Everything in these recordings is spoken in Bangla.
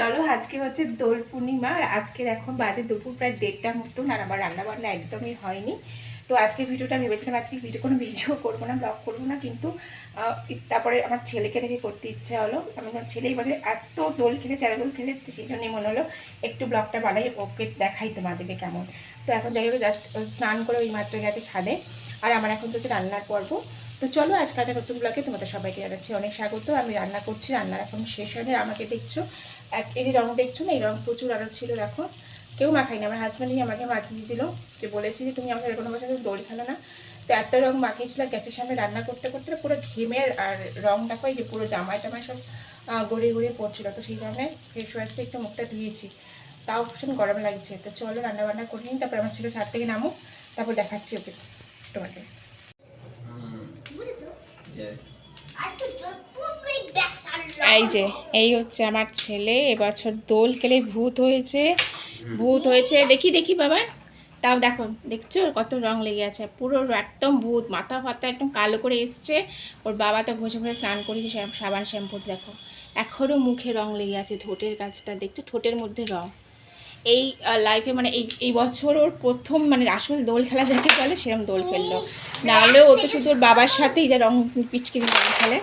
চলো, আজকে হচ্ছে দোল পূর্ণিমা, আর আজকের এখন বাজে দুপুর, প্রায় দেড়টা মতন, আর আমার রান্না বান্না একদমই হয়নি। তো আজকে ভিডিওটা ভেবেছিলাম আজকে ভিডিও, কোনো ভিডিও করব না ব্লগ করব না, কিন্তু তারপরে আমার ছেলেকে দেখে করতে ইচ্ছে হলো। আমি আমার ছেলেই বলে এত দোল খেলে চারা দোল খেলে সেই জন্যই মনে হলো, একটু ব্লগটা বানাই, ওকে দেখাই তোমাদেরকে কেমন। তো এখন যাই হোক জাস্ট স্নান করে ওই মাত্র গেছে ছাদে। আর আমার এখন তো হচ্ছে রান্নার পর্ব। তো চলো আজকাল একটা নতুন ব্লগে তোমাদের সবাইকে জানাচ্ছি অনেক স্বাগত। আমি রান্না করছি, রান্নার এখন শেষ হয়ে আমাকে দেখছ, এক এই যে দেখছ না, এই রং প্রচুর আরও ছিল দেখো। কেউ মাখায়নি, আমার হাজব্যান্ডই আমাকে মাখিয়েছিল যে বলেছি যে, তুমি আমাকে কোনো বছর দড়ি খেলো না। তো এত রং মাখিয়েছিল গ্যাসের সামনে রান্না করতে করতে পুরো ঘেমের আর রং দেখো, এই যে পুরো জামাই টামাই সব গড়িয়ে গড়িয়ে পড়ছিল। তো সেই কারণে ফেস ওয়াশে একটু মুখটা ধুয়েছি তাও ভীষণ গরম লাগছে। তো চলো রান্না বান্না করে নিই তারপর আমার ছেলে ছাদ থেকে নামুক, তারপর দেখাচ্ছি ওকে তোমাকে। এই যে এই হচ্ছে আমার ছেলে এবছর দোল খেলে ভূত হয়েছে ভূত হয়েছে। দেখি দেখি বাবা। তাও দেখো দেখছ? কত রং লেগে আছে। পুরো একদম ভূত মাথা ফাতা একদম কালো করে এসছে। ওর বাবা তো ঘষে ঘষে স্নান করেছে সাবান শ্যাম্পু দেখো। এখনও মুখে রং লেগে আছে ঠোঁটের কাজটা। দেখছ? ঠোঁটের মধ্যে রং। এই লাইফে মানে এই এই বছর ওর প্রথম মানে আসল দোল খেলা যাকে বলে সেরকম দোল খেললো। নাহলেও ও তো শুধু ওর বাবার সাথেই যা রং পিচকিরি রং খেলে।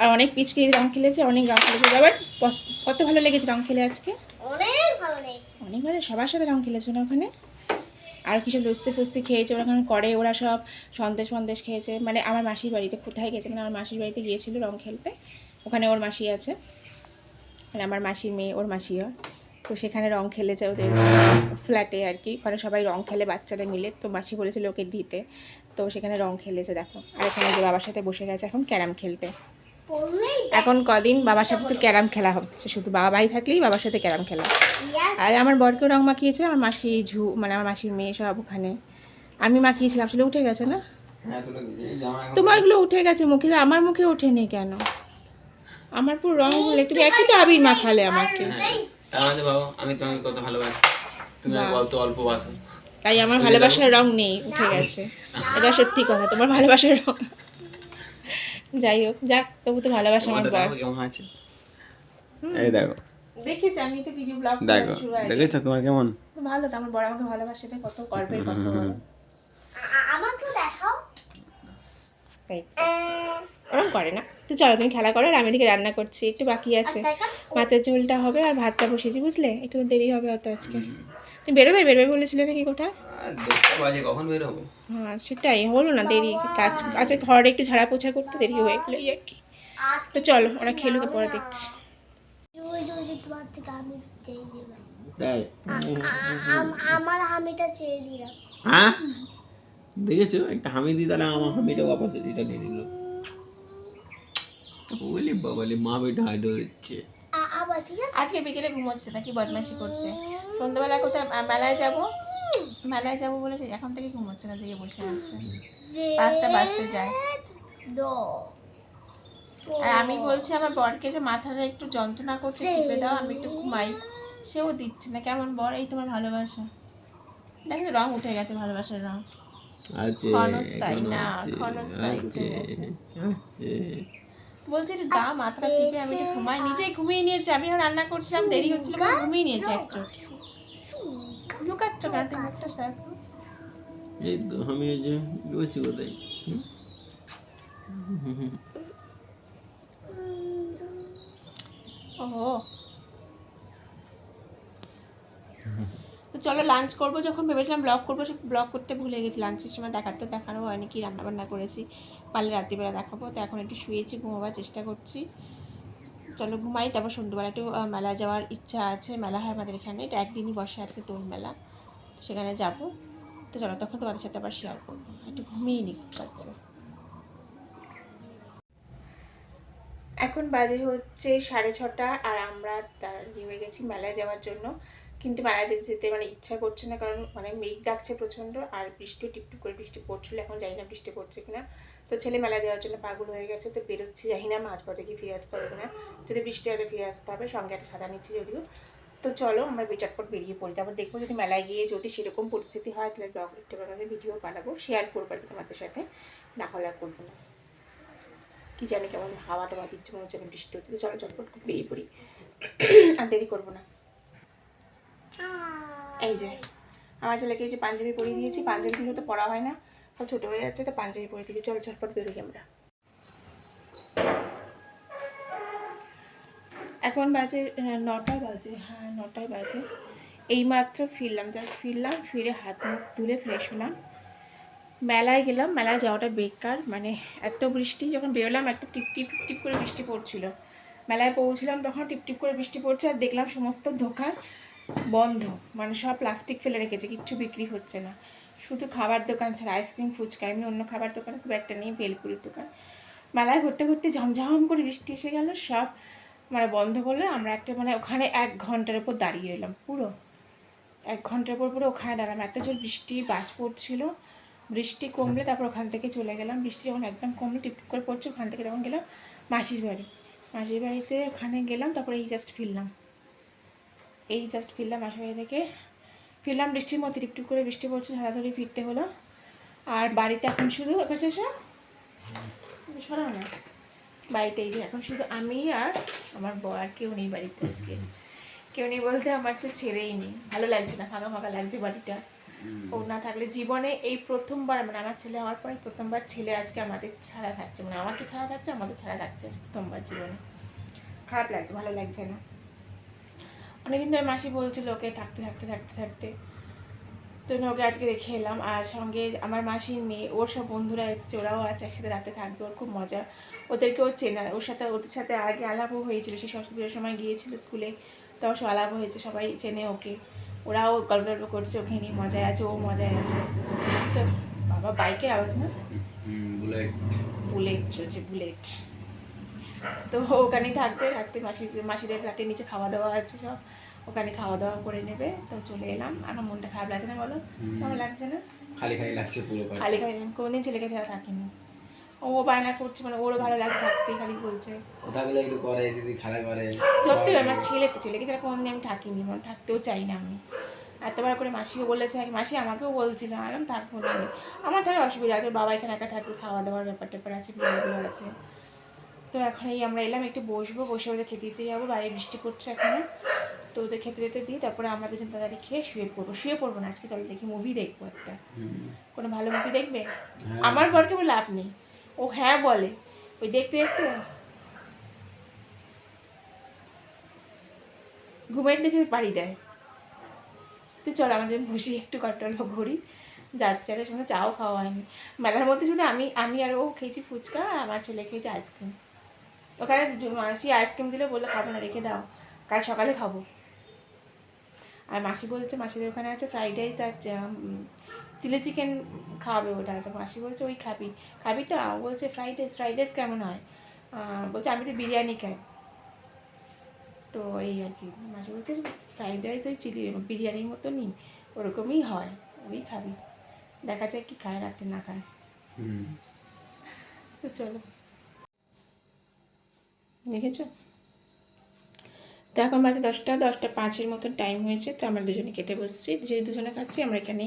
আর অনেক পিচকিরি রং খেলেছে অনেক রং খেলেছে। আবার কত ভালো লেগেছে রং খেলে আজকে? অনেক ভালো লেগেছে। অনেক ভালো সবার সাথে রং খেলেছে না ওখানে? আর কিছু লস্যি ফস্যি খেয়েছে ওরা ওখানে করে ওরা সব সন্দেশ ফন্দেশ খেয়েছে। মানে আমার মাসির বাড়িতে কোথায় গেছে? মানে আমার মাসির বাড়িতে গিয়েছিল রং খেলতে। ওখানে ওর মাসি আছে। মানে আমার মাসির মেয়ে ওর মাসি হয় তো সেখানে রং খেলেছে ওদের ফ্ল্যাটে আর কি। ওখানে সবাই রং খেলে বাচ্চারা মিলে। তো মাসি বলেছিল ওকে দিতে। তো সেখানে রং খেলেছে দেখো। আর এখানে যে বাবার সাথে বসে গেছে এখন ক্যারাম খেলতে। এখন কদিন বাবার সাথে তো ক্যারাম খেলা হচ্ছে। শুধু বাবা বাড়ি থাকলেই বাবার সাথে ক্যারাম খেলা। আর আমার বরকেও রং মাখিয়েছে আমার মাসি ঝু মানে আমার মাসির মেয়ে সব ওখানে। আমি মাখিয়েছিলাম আসলে উঠে গেছে না? হ্যাঁ তোমারগুলো উঠে গেছে মুখে আমার মুখে ওঠেনি কেন? আমার পুরো রং হলে তুমি একই তো আবির মাখালে আমাকে। তার মানে বাবা আমি তোমাকে কত ভালোবাসি। তুমি। কত অল্প বাসো। তাই আমার ভালোবাসার রং নেই উঠে গেছে। এটা সত্যি কথা তোমার ভালোবাসার রং। যাই হোক যাক তবু তো ভালোবাসা আমার দেখো কেমন আছে এই দেখো। দেখেছি আমি তো ভিডিও ব্লগ দেখো দেখেছ তোমার কেমন? ভালো তো আমার বড় আমাকে ভালোবাসে এটা কত গর্বের কথা আমাকে দেখাও। তাই ওরকম করে না? তো চলো তুমি খেলা করো আর আমি এদিকে রান্না করছি একটু বাকি আছে। মাছের ঝোলটা হবে আর ভাতটা বসেছি বুঝলে? একটু দেরি হবে হয়তো আজকে। তুমি বেরোবে? বেরোবে বলেছিলে নাকি কোথায় কখন বেরোবো? হ্যাঁ সেটাই হলো না দেরি। কাজ আচ্ছা ঘরে একটু ঝাড়া পোছা করতে দেরি হয়ে গেলো এই আর কি। তো চলো ওরা খেলুকে পরে দেখছি। আমার হামিটা চেয়ে দিলাম হ্যাঁ? দেখেছ? একটা হামি দি তাহলে আমার হামিটা বাবা এটা নিয়ে নিল। বলি বাবালি মা বেটা হাইড হচ্ছে আজকে বিকেলে ঘুমোচ্ছে নাকি? বদমাইশি করছে। সন্ধ্যাবেলা কোথায়? মেলায় যাব? মেলায় যাব বলেছে এখন থেকে ঘুমোচ্ছে না জেগে বসে আছে। পাঁচটা বাজতে যায়। আর আমি বলছি আমার বরকে যে মাথাটা একটু যন্ত্রণা করছে টিপে দাও আমি একটু ঘুমাই। সেও দিচ্ছে না। কেমন বর? এই তোমার ভালোবাসা। দেখো রং উঠে গেছে ভালোবাসার রং। আছে ক্ষণস্থায়ী। না, আছে, ক্ষণস্থায়ী আছে, উঠে গেছে। আছে। বলছি একটু দা মাথা টিপে আমি একটু ঘুমাই নিজেই ঘুমিয়ে নিয়েছি আমি রান্না করছিলাম দেরি হচ্ছিল বলে ঘুমিয়ে নিয়েছি এক চোখ। লুকাচ্ছ কেন? তুমি মুখটা এই তো আমি এই যে রয়েছি কোথায়? হুম? চলো লাঞ্চ করব, যখন ভেবেছিলাম ব্লগ করব, সে ব্লগ করতে ভুলে গেছি। লাঞ্চের সময় দেখাতে দেখানো হয়নি, কি রান্না বান্না করেছি। পারলে রাত্রিবেলা দেখাবো। তো এখন একটু শুয়েছি, ঘুমাবার চেষ্টা করছি। চলো ঘুমাই, তারপর সন্ধ্যেবেলা একটু মেলা যাওয়ার ইচ্ছা আছে। মেলা হয় আমাদের এখানে, এটা একদিনই বসে আজকে তোর মেলা। তো সেখানে যাব। তো চলো তখন তোমাদের সাথে আবার শেয়ার করব। একটু ঘুমিয়ে নি পাচ্ছে এখন বাজে হচ্ছে সাড়ে ছটা, আর আমরা তার ইয়ে হয়ে গেছি মেলায় যাওয়ার জন্য। কিন্তু মেলায় যেতে যেতে মানে ইচ্ছা করছে না, কারণ মানে মেঘ ডাকছে প্রচণ্ড আর বৃষ্টিও টিপটিপ করে বৃষ্টি পড়ছিল, এখন জানি না বৃষ্টি পড়ছে কিনা। তো ছেলে মেলায় যাওয়ার জন্য পাগল হয়ে গেছে, তো বেরোচ্ছি, জানি না মাঝ পথে কি ফিরে আসতে হবে কিনা। যদি বৃষ্টি হলে ফিরে আসতে হবে, সঙ্গে একটা ছাতা নিচ্ছি যদিও। তো চলো আমরা বেচাটপট বেরিয়ে পড়ি, তারপর দেখব যদি মেলায় গিয়ে যদি সেরকম পরিস্থিতি হয়, তাহলে ব্লগ একটু আমাদের ভিডিও বানাবো শেয়ার করব আর তোমাদের সাথে। না হলে আর করব না। কি জানি কেমন হাওয়া টাওয়া দিচ্ছে, মনে হচ্ছে বৃষ্টি হচ্ছে। চলো চটপট বেরিয়ে পড়ি। আর দেরি করব না। এই যে আমার ছেলেকে এই যে পাঞ্জাবি পরিয়ে দিয়েছি পাঞ্জাবিগুলো তো পরা হয় না। সব ছোটো হয়ে যাচ্ছে তো পাঞ্জাবি পরিয়ে দিয়েছি চল ঝটপট বেরোই আমরা। এখন বাজে আহ, নটা বাজে হ্যাঁ নটায় বাজে। এইমাত্র ফিরলাম জাস্ট ফিরলাম ফিরে হাত মুখ ধুলে ফ্রেশ হলাম। মেলায় গেলাম মেলায় যাওয়াটা বেকার মানে এত বৃষ্টি যখন বেরোলাম একটু টিপ টিপ টিপ করে বৃষ্টি পড়ছিল। মেলায় পৌঁছলাম তখন টিপ টিপ করে বৃষ্টি পড়ছে আর দেখলাম সমস্ত দোকান বন্ধ। মানে সব প্লাস্টিক ফেলে রেখেছে, কিচ্ছু বিক্রি হচ্ছে না। শুধু খাবার দোকান ছাড়া আইসক্রিম ফুচকা, এমনি অন্য খাবার দোকান, খুব একটা নেই, বেলপুরির দোকান। মেলায় ঘুরতে ঘুরতে ঝমঝম করে বৃষ্টি এসে গেল, সব মানে বন্ধ করলে আমরা একটা মানে ওখানে এক ঘণ্টার উপর দাঁড়িয়ে এলাম, পুরো। এক ঘণ্টার পর পুরো ওখানে দাঁড়ালাম, এত জোর বৃষ্টি, বাজ পড়ছিল। বৃষ্টি কমলে তারপর ওখান থেকে চলে গেলাম। বৃষ্টি যখন একদম কমলো, টিপ টিপ করে পড়ছে, ওখান থেকে তখন গেলাম মাসির বাড়ি। মাসির বাড়িতে ওখানে গেলাম, তারপরে এই জাস্ট ফিরলাম। এই জাস্ট ফিরলাম মাসির বাড়ি থেকে। ফিরলাম বৃষ্টির মধ্যে টিপ টিপ করে বৃষ্টি পড়ছে ধরাধরি ফিরতে হলো। আর বাড়িতে এখন শুধু এসো। সরাও না। বাড়িতে এই যে এখন শুধু আমি আর আমার বর আর কেউ নেই বাড়িতে আজকে। কেউ নেই বলতে আমার তো ছেড়েই নেই। ভালো লাগছে না ফাঁকা ফাঁকা লাগছে বাড়িটা। ও না থাকলে জীবনে এই প্রথমবার মানে আমার ছেলে হওয়ার পরে প্রথমবার ছেলে আজকে আমাদের ছাড়া থাকছে। মানে আমাকে ছাড়া থাকছে আমাদের ছাড়া থাকছে প্রথমবার জীবনে। খারাপ লাগছে ভালো লাগছে না। অনেকদিন ধরে মাসি বলছিল ওকে থাকতে থাকতে থাকতে থাকতে। তো ওকে আজকে রেখে এলাম। আর সঙ্গে আমার মাসির মেয়ে ওর সব বন্ধুরা এসছে ওরাও আছে একসাথে রাতে থাকবে ওর খুব মজা। ওদেরকেও চেনা ওর সাথে ওদের সাথে আগে আলাপও হয়েছিল সেই সরস্বতী পুজোর সময় গিয়েছিল স্কুলে তাও সব আলাপ হয়েছে সবাই চেনে ওকে। ওরাও গল্প গল্প করছে ওকে নিয়ে মজায় আছে ও মজায় আছে। তো বাবা বাইকের আওয়াজ না? বুলেট। বুলেট চলছে বুলেট। তো ওখানেই থাকবে থাকতে মাসি মাসিদের রাতের নিচে খাওয়া দাওয়া আছে সব। ওখানে খাওয়া দাওয়া করে নেবে তো চলে এলাম। আমার মনটা খারাপ লাগছে না বলো? কেমন লাগছে না? খালি খালি লাগছে পুরো খালি খালি আমি কোনোদিন ছেলেকে ছাড়া থাকিনি। ও বায়না করছে মানে ওরও ভালো লাগছে থাকতে খালি বলছে। ও থাকলে একটু করে দিদি খেলা করে। সত্যি আমার ছেলে তো ছেলেকে ছাড়া কোনোদিন আমি থাকিনি মানে থাকতেও চাই না আমি। এতবার করে মাসিও বলেছে আর মাসি আমাকেও বলছিল আলাম থাকব না আমি। আমার থাকার অসুবিধা আছে বাবা এখানে একা থাকবে খাওয়া দাওয়ার ব্যাপার ট্যাপার আছে বিয়েগুলো আছে। তো এখন এই আমরা এলাম একটু বসবো বসে ওদের খেতে দিতে যাব বাইরে বৃষ্টি পড়ছে এখনও। তো ওদের খেতে দিতে দিই তারপরে আমরা দুজন তাড়াতাড়ি খেয়ে শুয়ে পড়ব। শুয়ে পড়ব না আজকে চলো দেখি মুভি দেখব একটা। কোনো ভালো মুভি দেখবে? হ্যাঁ। আমার বরকে বলে লাভ নেই। ও হ্যাঁ বলে। ওই দেখতে দেখতে? ঘুমের নিচে পাড়ি দেয়। তো চল আমাদের বসে একটু কটল ঘুরি যাচ্ছে আর সঙ্গে চাও খাওয়া হয়নি। মেলার মধ্যে শুধু আমি আমি আর ও খেয়েছি ফুচকা আর আমার ছেলে খেয়েছে আইসক্রিম ওখানে মাসি আইসক্রিম দিলে বলল খাব না রেখে দাও। কাল সকালে খাব। আর মাসি বলছে মাসিদের ওখানে আছে ফ্রাইড রাইস আর চিলি চিকেন খাওয়াবে ওটা। তো মাসি বলছে ওই খাবি। খাবি তো? বলছে ফ্রাইড রাইস ফ্রাইড রাইস কেমন হয়? বলছে আমি তো বিরিয়ানি খাই। তো এই আর কি। মাসি বলছে ফ্রাইড রাইস ওই চিলি বিরিয়ানির মতনই ওরকমই হয়। ওই খাবি। দেখা যায় কি খায় রাতে না খায়। তো চলো। দেখেছ? তো এখন বাজে দশটা দশটা পাঁচের মতন টাইম হয়েছে তো আমরা দুজনে খেতে বসছি। যে দুজনে খাচ্ছি আমরা এখানে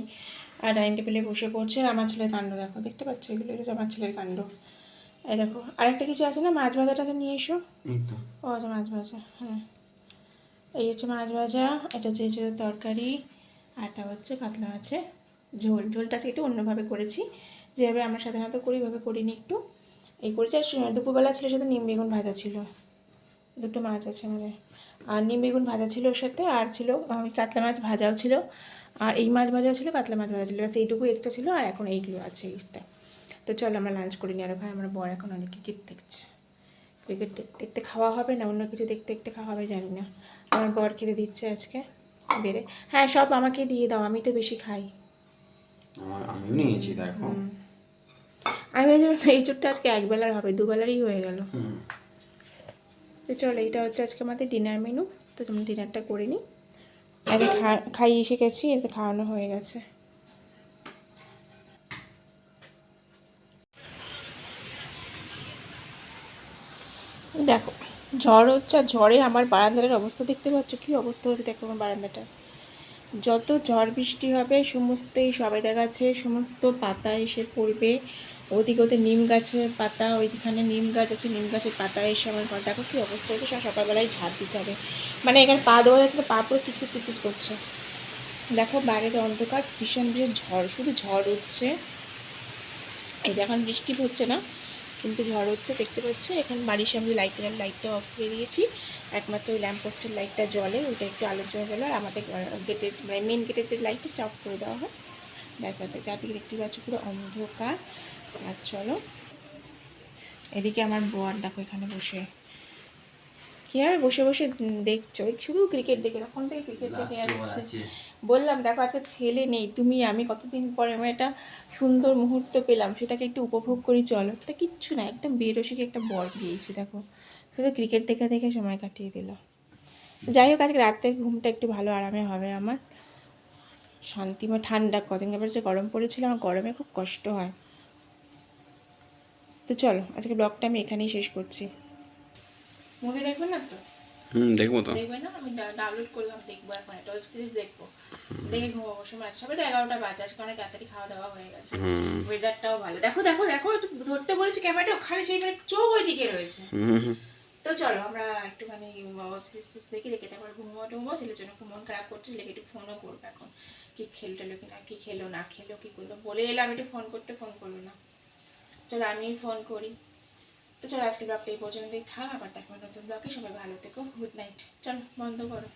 ডাইনিং টেবিলে বসে পড়ছে। আর আমার ছেলের কাণ্ড দেখো দেখতে পাচ্ছ? এগুলো এটা আমার ছেলের কাণ্ড। এই দেখো আরেকটা কিছু আছে না? মাছ ভাজাটা তো নিয়ে এসো। ও আচ্ছা মাছ ভাজা হ্যাঁ। এই হচ্ছে মাছ ভাজা এটা হচ্ছে তরকারি আর এটা হচ্ছে কাতলা মাছের ঝোল। ঝোলটা আজকে একটু অন্যভাবে করেছি। যেভাবে আমরা সাধারণত করি ওইভাবে করিনি একটু। এই করেছি। আর দুপুরবেলা ছিল সাথে নিম বেগুন ভাজা ছিল। দুটো মাছ আছে আমাদের। আর নিম বেগুন ভাজা ছিল ওর সাথে আর ছিল ওই কাতলা মাছ ভাজাও ছিল। আর এই মাছ ভাজাও ছিল কাতলা মাছ ভাজা ছিল। ব্যাস এইটুকু এক্সট্রা ছিল আর এখন এইগুলো আছে এইটা তো চলো আমরা লাঞ্চ করি নি আর ওখানে আমরা বর এখন অনেক ক্রিকেট দেখছে। ক্রিকেট দেখতে দেখতে খাওয়া হবে না অন্য কিছু দেখতে দেখতে খাওয়া হবে জানি না। আমার বর খেতে দিচ্ছে আজকে বেড়ে হ্যাঁ সব আমাকে দিয়ে দাও আমি তো বেশি খাই। আমার আমিও নিয়েছি দেখো। আমি ভেবেছিলাম এই চোটটা আজকে একবেলার হবে দুবেলারই হয়ে গেল। তো চলো এইটা হচ্ছে আজকে আমাদের ডিনার মেনু তো তুমি ডিনারটা করে নিই আমি খা খাইয়ে এসে গেছি এতে খাওয়ানো হয়ে গেছে। দেখো ঝড় হচ্ছে আর ঝড়ে আমার বারান্দাটার অবস্থা দেখতে পাচ্ছ? কী অবস্থা হচ্ছে দেখো আমার বারান্দাটা। যত ঝড় বৃষ্টি হবে সমস্ত এই সবেদা গাছে সমস্ত পাতা এসে পড়বে। ওদিকে ওদের নিম গাছের পাতা, ওইখানে নিম গাছ আছে, নিম গাছের পাতা এসে আমার ঘর, দেখো কী অবস্থা হয়েছে, সব সকালবেলায় ঝাড় দিতে হবে। মানে এখানে পা দেওয়া যাচ্ছে পা পুরো কিচকিচ কিচকিচ করছে। দেখো বাইরের অন্ধকার, ভীষণ ভীষণ ঝড়, শুধু ঝড় হচ্ছে। এই যে এখন বৃষ্টি হচ্ছে না, কিন্তু ঝড় হচ্ছে, দেখতে পাচ্ছ? এখানে বাড়ির সামনে লাইটের লাইটটা অফ করে দিয়েছি। একমাত্র ওই ল্যাম্পপোস্টের লাইটটা জ্বলে, ওইটা একটু আলোর জন্য জ্বলে, আর আমাদের গেটের মানে মেন গেটের যে লাইটটা অফ করে দেওয়া হয়। ব্যাস, আর চারদিকে দেখতে পাচ্ছ পুরো অন্ধকার। আর চলো। এদিকে আমার বর দেখো এখানে বসে। কীভাবে বসে বসে দেখছ? শুধু ক্রিকেট দেখে তখন থেকে ক্রিকেট দেখে যাচ্ছে। বললাম দেখো আজকে ছেলে নেই তুমি আমি কতদিন পরে আমি একটা সুন্দর মুহূর্ত পেলাম সেটাকে একটু উপভোগ করি চলো। তা কিচ্ছু না একদম বেরসিকে একটা বর দিয়েছি দেখো। শুধু ক্রিকেট দেখে দেখে সময় কাটিয়ে দিল। যাই হোক আজকে রাতের ঘুমটা একটু ভালো আরামে হবে আমার। শান্তিময় ঠান্ডা কদিন এবার যে গরম পড়েছিল আমার গরমে খুব কষ্ট হয়। তো চলো আজকে ব্লগটা আমি এখানেই শেষ করছি। মুভি দেখবে না তো? হুম দেখব তো। দেখবে না? আমি ডাউনলোড করলাম দেখব এখন একটা ওয়েব সিরিজ দেখব। দেখে ঘুমাবো সময় সবাই তো এগারোটা বাজে আজকে অনেক তাড়াতাড়ি খাওয়া দাওয়া হয়ে গেছে। হুম। ওয়েদারটাও ভালো। দেখো দেখো দেখো একটু ধরতে বলেছি ক্যামেরাটা ওখানে সেই মানে চোখ ওই দিকে রয়েছে। তো চলো আমরা একটুখানি ওয়েব সিরিজ দেখি দেখে তারপর ঘুমো টুমো ছেলের জন্য খুব মন খারাপ করছে ছেলেকে একটু ফোনও করব এখন। কি খেল টেলো কি না কি খেলো না খেলো কি করল? বলে এলাম একটু ফোন করতে ফোন করল না। চলো আমি ফোন করি। তো চলো আজকে ব্লগটা এই পর্যন্তই। থাক, আবার দেখো নতুন ব্লগে সবাই ভালো থেকো। গুড নাইট চলো, বন্ধ করো।